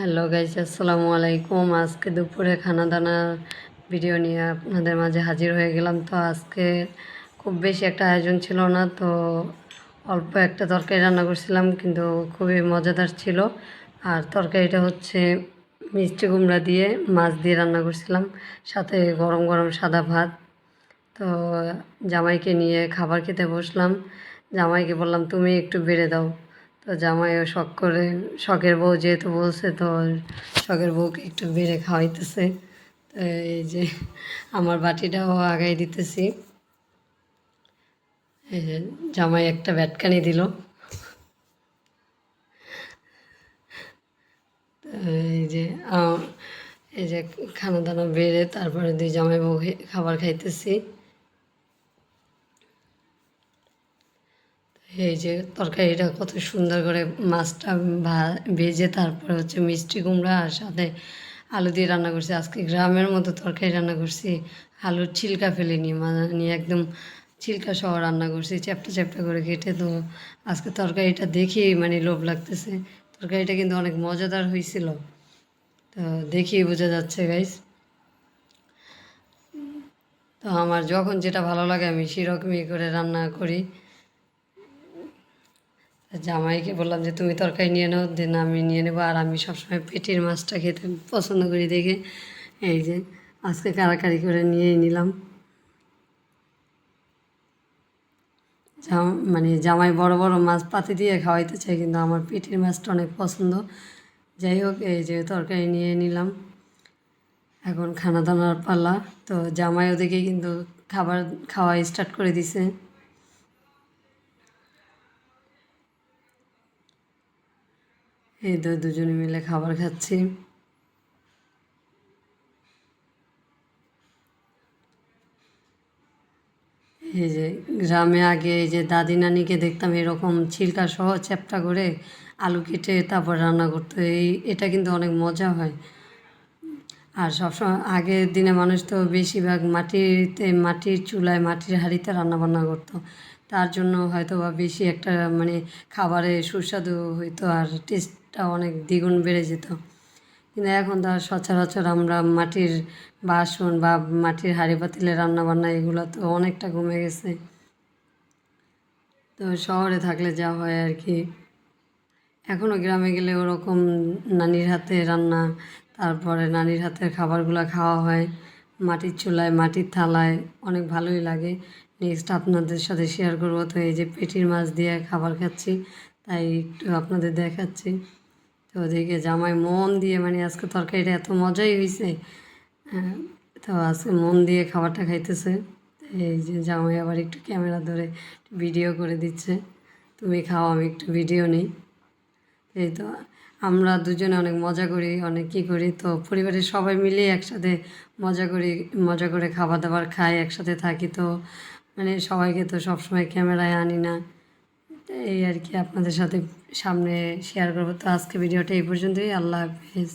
Hello guys আসসালামু আলাইকুম। আজকে দুপুরে খানা দানার ভিডিও নিয়ে আপনাদের মাঝে হাজির হয়ে গেলাম। তো আজকে খুব বেশি একটা আয়োজন ছিল না, তো অল্প একটা তরকারি রান্না করছিলাম, কিন্তু খুবই মজাদার ছিল। আর তরকারিটা হচ্ছে মিষ্টি কুমড়া দিয়ে মাছ দিয়ে রান্না করছিলাম, সাথে গরম গরম সাদা ভাত। তো জামাইকে নিয়ে খাবার খেতে বসলাম। জামাইকে বললাম, তুমি একটু বেড়ে দাও। তো জামাইও শখ করে, শখের বউ যেহেতু বলছে তো শখের বউকে একটু বেড়ে খাওয়াইতেছে। তো এই যে আমার বাটিটাও আগাই দিতেছি। এই যে জামাই একটা ব্যাটকানি দিল। এই যে এই যে খানা দানা বেড়ে তারপরে দুই জামাই বউ খাবার খাইতেছি। এই যে তরকারিটা কত সুন্দর করে মাছটা ভেজে তারপরে হচ্ছে মিষ্টি কুমড়া আর সাথে আলু দিয়ে রান্না করছি। আজকে গ্রামের মতো তরকারি রান্না করছি। আলুর ছিলকা ফেলিনি মানে একদম ছিলকা সহ রান্না করছি, চ্যাপটা চ্যাপটা করে কেটে তো আজকে তরকারিটা দেখেই মানে লোভ লাগতেছে। তরকারিটা কিন্তু অনেক মজাদার হয়েছিল তো দেখেই বোঝা যাচ্ছে গাইস তো আমার যখন যেটা ভালো লাগে আমি সেরকমই করে রান্না করি। জামাইকে বললাম যে, তুমি তরকারি নিয়ে নাও, দেন আমি নিয়ে নেব। আর আমি সবসময় পেটির মাছটা খেতে পছন্দ করি দেখে। এই যে, আজকে কারাকারি করে নিয়েই নিলাম। মানে জামাই বড় বড় মাছ পাতি দিয়ে খাওয়াইতে চাই কিন্তু আমার পেটির মাছটা অনেক পছন্দ। যাই হোক, এই যে তরকারি নিয়ে নিলাম। এখন খানা দানার পাল্লা তো জামাই ওদিকে কিন্তু খাবার খাওয়া স্টার্ট করে দিছে। এই তো দুজনে মিলে খাবার খাচ্ছি। এই যে গ্রামে আগে এই যে দাদি নানিকে দেখতাম এরকম ছিলকা সহ চ্যাপটা করে আলু কেটে তারপর রান্না করতো। এই, এটা কিন্তু অনেক মজা হয়। আর সবসময় আগের দিনে মানুষ তো বেশিরভাগ মাটিতে, মাটির চুলায়, মাটির হাঁড়িতে রান্না বান্না করতো। তার জন্য হয়তো বা বেশি একটা মানে খাবারে সুস্বাদু হইতো আর টেস্টটা অনেক দ্বিগুণ বেড়ে যেত। কিন্তু এখন তো আর সচরাচর আমরা মাটির বাসন বা মাটির হাঁড়ি পাতিলে রান্না বান্না এগুলো তো অনেকটা কমে গেছে। তো শহরে থাকলে যা হয় আর কি। এখনও গ্রামে গেলে ওরকম নানির হাতে রান্না, তারপরে নানির হাতের খাবারগুলো খাওয়া হয়। মাটির চুলায়, মাটির থালায় অনেক ভালোই লাগে। নেক্সট আপনাদের সাথে শেয়ার করব। তো এই যে পেটির মাছ দিয়ে খাবার খাচ্ছি তাই একটু আপনাদের দেখাচ্ছি। তো ওদিকে জামাই মন দিয়ে মানে আজকে তরকারিটা এত মজাই হয়েছে হ্যাঁ, তো আজকে মন দিয়ে খাবারটা খাইতেছে। এই যে জামাই আবার একটু ক্যামেরা ধরে ভিডিও করে দিচ্ছে। তুমি খাও আমি একটু ভিডিও নিই। এই তো আমরা দুজনে অনেক মজা করি অনেক কী করি। তো পরিবারের সবাই মিলে একসাথে মজা করি মজা করে খাবার দাবার খাই একসাথে থাকি। তো মানে সবাইকে তো সবসময় ক্যামেরায় আনি না। এই আর কি আপনাদের সাথে সামনে শেয়ার করব। তো আজকে ভিডিওটা এই পর্যন্তই। আল্লাহ হাফিজ।